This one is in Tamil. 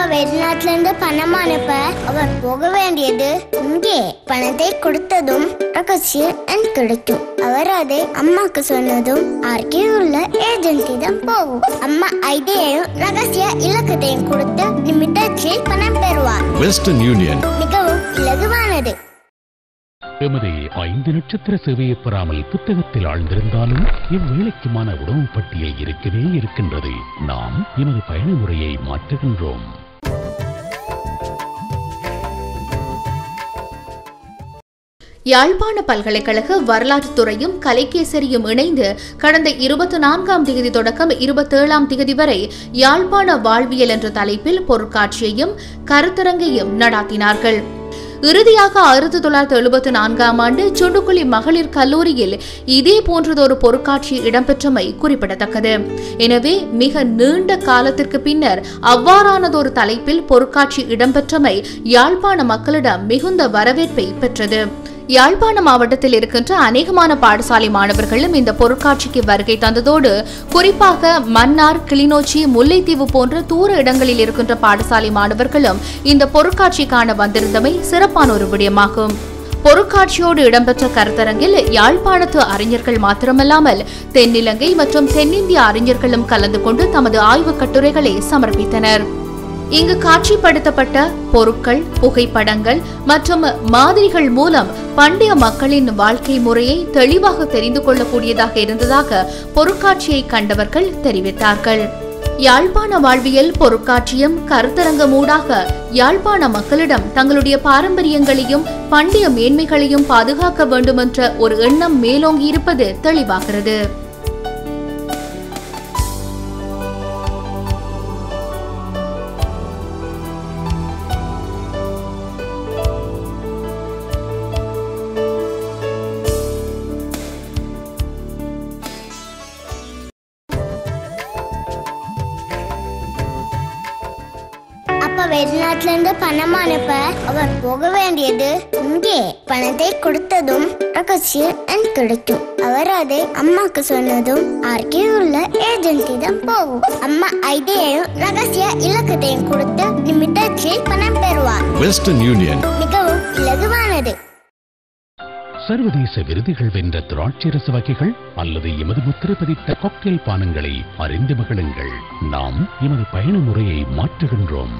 அப்பா வெளிநாட்டுல இருந்து பணம் அனுப்ப அவர் போக வேண்டியது இங்கே. பணத்தை கொடுத்ததும் ரகசிய எண் கிடைக்கும். அவர் அதை அம்மாக்கு சொன்னதும் அருகே உள்ள ஏஜென்சிடம் போகும். அம்மா ஐடியையும் ரகசிய இலக்கத்தையும் கொடுத்து நிமிடத்தில் பணம் பெறுவார். வெஸ்டர்ன் யூனியன் மிகவும் இலகுவானது. எமது ஐந்து நட்சத்திர சேவையை பெறாமல் புத்தகத்தில் ஆழ்ந்திருந்தாலும் இவ்வேளைக்குமான உணவு பட்டியல் இருக்கவே இருக்கின்றது. நாம் எமது பயண முறையை மாற்றுகின்றோம். யாழ்ப்பாண பல்கலைக்கழக வரலாற்று துறையும் கலைகேசரியும் இணைந்து கடந்த இருபத்தி நான்காம் தேதி தொடக்கம் இருபத்தேழாம் திகதி வரை யாழ்ப்பாண வாழ்வியல் என்ற தலைப்பில் பொருட்காட்சியையும் கருத்தரங்கையும் நடாத்தினார்கள். இறுதியாக ஆயிரத்தி தொள்ளாயிரத்தி எழுபத்தி நான்காம் ஆண்டு சுண்டுக்குழி மகளிர் கல்லூரியில் இதே போன்றதொரு பொருட்காட்சி இடம்பெற்றமை குறிப்பிடத்தக்கது. எனவே மிக நீண்ட காலத்திற்கு பின்னர் அவ்வாறானதொரு தலைப்பில் பொருட்காட்சி இடம்பெற்றமை யாழ்ப்பாண மக்களிடம் மிகுந்த வரவேற்பை பெற்றது. யாழ்ப்பாண மாவட்டத்தில் இருக்கின்ற அநேகமான பாடசாலை மாணவர்களும் இந்த பொருட்காட்சிக்கு வருகை தந்ததோடு குறிப்பாக மன்னார் கிளிநொச்சி முல்லைத்தீவு போன்ற தூர இடங்களில் இருக்கின்ற பாடசாலை மாணவர்களும் இந்த பொருட்காட்சி காண வந்திருந்தமை சிறப்பான ஒரு விடயமாகும். பொருட்காட்சியோடு இடம்பெற்ற கருத்தரங்கில் யாழ்ப்பாணத்து அறிஞர்கள் மாத்திரமல்லாமல் தென்னிலங்கை மற்றும் தென்னிந்திய அறிஞர்களும் கலந்து கொண்டு தமது ஆய்வுக் கட்டுரைகளை சமர்ப்பித்தனர். இங்கு காட்சிப்படுத்தப்பட்ட பொருட்கள் புகைப்படங்கள் மற்றும் மாதிரிகள் மூலம் பண்டைய மக்களின் வாழ்க்கை முறையை தெளிவாக தெரிந்து கொள்ளக்கூடியதாக இருந்ததாக பொருட்காட்சியை கண்டவர்கள் தெரிவித்தார்கள். யாழ்ப்பாண வாழ்வியல் பொருட்காட்சியும் கருத்தரங்கமூடாக யாழ்ப்பாண மக்களிடம் தங்களுடைய பாரம்பரியங்களையும் பண்டைய மேன்மைகளையும் பாதுகாக்க வேண்டுமென்ற ஒரு எண்ணம் மேலோங்கி இருப்பது தெளிவாகிறது. அப்பா வெளிநாட்டுல இருந்து பணம் அனுப்ப அவர் போக வேண்டியது இங்கே பணத்தை கொடுத்ததும் ரகசிய எண் கிடைக்கும். அவர் அதை அம்மாக்கு சொன்னதும் அருகே உள்ள ஏஜென்சிடம் போகும். அம்மா ஐடியையும் ரகசிய இலக்கத்தையும் கொடுத்து நிமிடத்தில் பணம் பெறுவார். வெஸ்டர்ன் யூனியன் மிகவும் இலகுவானது. சர்வதேச விருதுகள் வென்ற திராட்சரச வகைகள் அல்லது எமது முத்திரை பதித்த காக்டெயில் பானங்களை அறிந்து மகிழுங்கள். நாம் எமது பயண முறையை மாற்றுகின்றோம்.